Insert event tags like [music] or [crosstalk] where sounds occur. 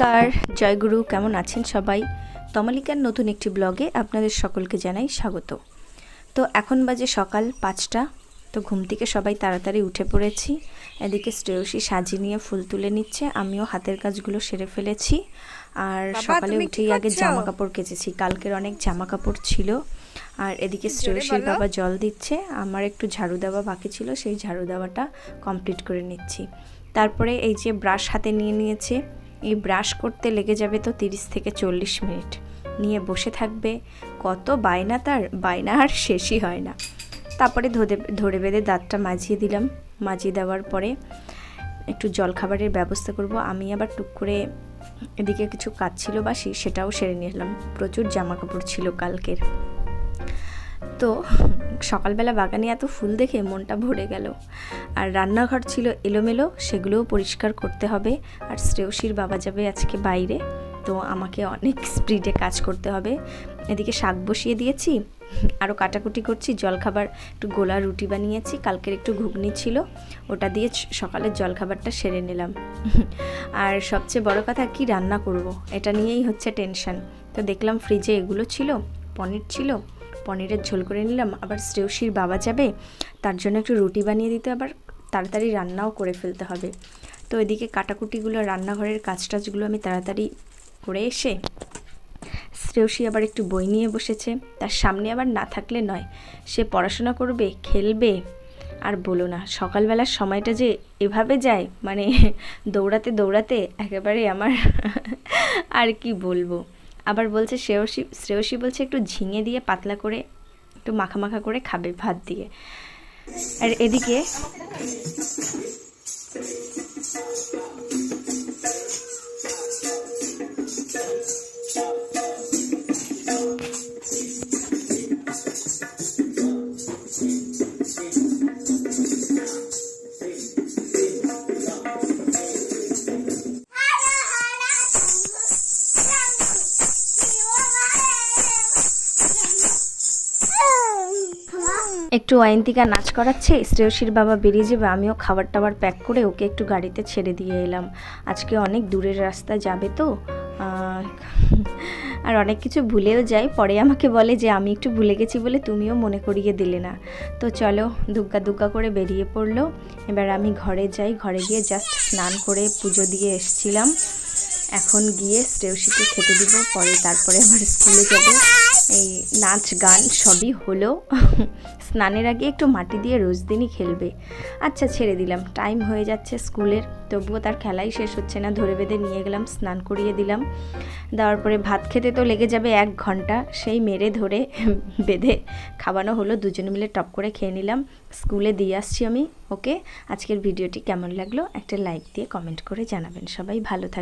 নমস্কার জয়গুরু কেমন আছেন সবাই? তমালিকার নতুন একটি ব্লগে আপনাদের সকলকে জানাই স্বাগত। তো এখন বাজে সকাল পাঁচটা তো ঘুম থেকে সবাই তাড়াতাড়ি উঠে পড়েছি। এদিকে শ্রেয়সী সাজিয়ে নিয়ে ফুল তুলে নিচ্ছে আমিও হাতের কাজগুলো সেরে ফেলেছি। আর সকালে উঠেই আগে জামা কাপড় কেচেছি কালকের অনেক জামা কাপড় ছিল। আর এদিকে শ্রেয়সীর। বাবা জল দিচ্ছে আমার একটু ঝাড়ু দেওয়া বাকি ছিল সেই ঝাড়ু দেওয়াটা কমপ্লিট করে নিচ্ছি। তারপরে এই যে ব্রাশ হাতে নিয়ে নিয়েছে এই ব্রাশ করতে লেগে যাবে তো তিরিশ থেকে চল্লিশ মিনিট। নিয়ে বসে থাকবে, কত বায়না তার, বায়না আর শেষই হয় না। তারপরে ধরে ধরে বেঁধে দাঁতটা মাজিয়ে দিলাম। মাজিয়ে দেওয়ার পরে একটু জলখাবারের ব্যবস্থা করব। আমি আবার টুক করে এদিকে কিছু কাজ ছিল বাসি সেটাও সেরে নিলাম। প্রচুর জামা কাপড় ছিল কালকের। তো সকালবেলা বাগানে এত ফুল দেখে মনটা ভরে গেল। আর রান্নাঘর ছিল এলোমেলো, সেগুলোও পরিষ্কার করতে হবে। আর শ্রেয়সীর বাবা যাবে আজকে বাইরে, তো আমাকে অনেক স্পিডে কাজ করতে হবে। এদিকে শাক বসিয়ে দিয়েছি আরও কাটাকুটি করছি, জলখাবার একটু গোলা রুটি বানিয়েছি, কালকের একটু ঘুগনি ছিল, ওটা দিয়ে সকালের জলখাবারটা সেরে নিলাম। আর সবচেয়ে বড় কথা, কি রান্না করব? এটা নিয়েই হচ্ছে টেনশন। তো দেখলাম ফ্রিজে এগুলো ছিল, পনির ছিল পনিরের ঝোল করে নিলাম, আবার শ্রেয়সীর বাবা যাবে, তার জন্য একটু রুটি বানিয়ে দিতে আবার তাড়াতাড়ি রান্নাও করে ফেলতে হবে। তো এদিকে কাটাকুটিগুলো, রান্নাঘরের কাজ টাজগুলো আমি তাড়াতাড়ি করে এসে শ্রেয়সী আবার একটু বই নিয়ে বসেছে। তার সামনে আবার না থাকলে নয়, সে পড়াশোনা করবে, খেলবে, আর বলো না, সকালবেলার সময়টা যে এভাবে যায় মানে দৌড়াতে দৌড়াতে একেবারে আমার [laughs] আর কি বলব। আবার বলছে শ্রেয়সী শ্রেয়সী বলছে একটু ঝিঙে দিয়ে পাতলা করে, একটু মাখা মাখা করে খাবে ভাত দিয়ে। আর এদিকে একটু অয়ন্তিকা নাচ করাচ্ছে, শ্রেয়সীর বাবা বেরিয়ে যাবে, আমিও খাবার টাবার প্যাক করে ওকে একটু গাড়িতে ছেড়ে দিয়ে এলাম। আজকে অনেক দূরের রাস্তা যাবে তো আর অনেক কিছু ভুলেও যাই পরে আমাকে বলে যে, আমি একটু ভুলে গেছি বলে তুমিও মনে করিয়ে দিলে না। তো চলো দুগ্গা দুগ্গা করে বেরিয়ে পড়ল। এবার আমি ঘরে যাই, ঘরে গিয়ে জাস্ট স্নান করে পুজো দিয়ে এসছিলাম। এখন গিয়ে শ্রেয়সীকে খেতে দিব, পরে তারপরে আমার স্কুলে যাবে। এই নাচ গান সবই হলো। স্নানের আগে একটু মাটি দিয়ে রোজ দিনই খেলবে। আচ্ছা ছেড়ে দিলাম। টাইম হয়ে যাচ্ছে স্কুলের। তবুও তার খেলাই শেষ হচ্ছে না। ধরে বেঁধে নিয়ে গেলাম, স্নান করিয়ে দিলাম। দেওয়ার পরে ভাত খেতে তো লেগে যাবে এক ঘণ্টা। সেই মেরে ধরে [laughs] বেঁধে খাওয়ানো হলো। দুজনে মিলে টপ করে খেয়ে নিলাম। স্কুলে দিয়ে আসছি আমি। ওকে? আজকের ভিডিওটি কেমন লাগল? একটা লাইক দিয়ে কমেন্ট করে জানাবেন। সবাই ভালো থাকবেন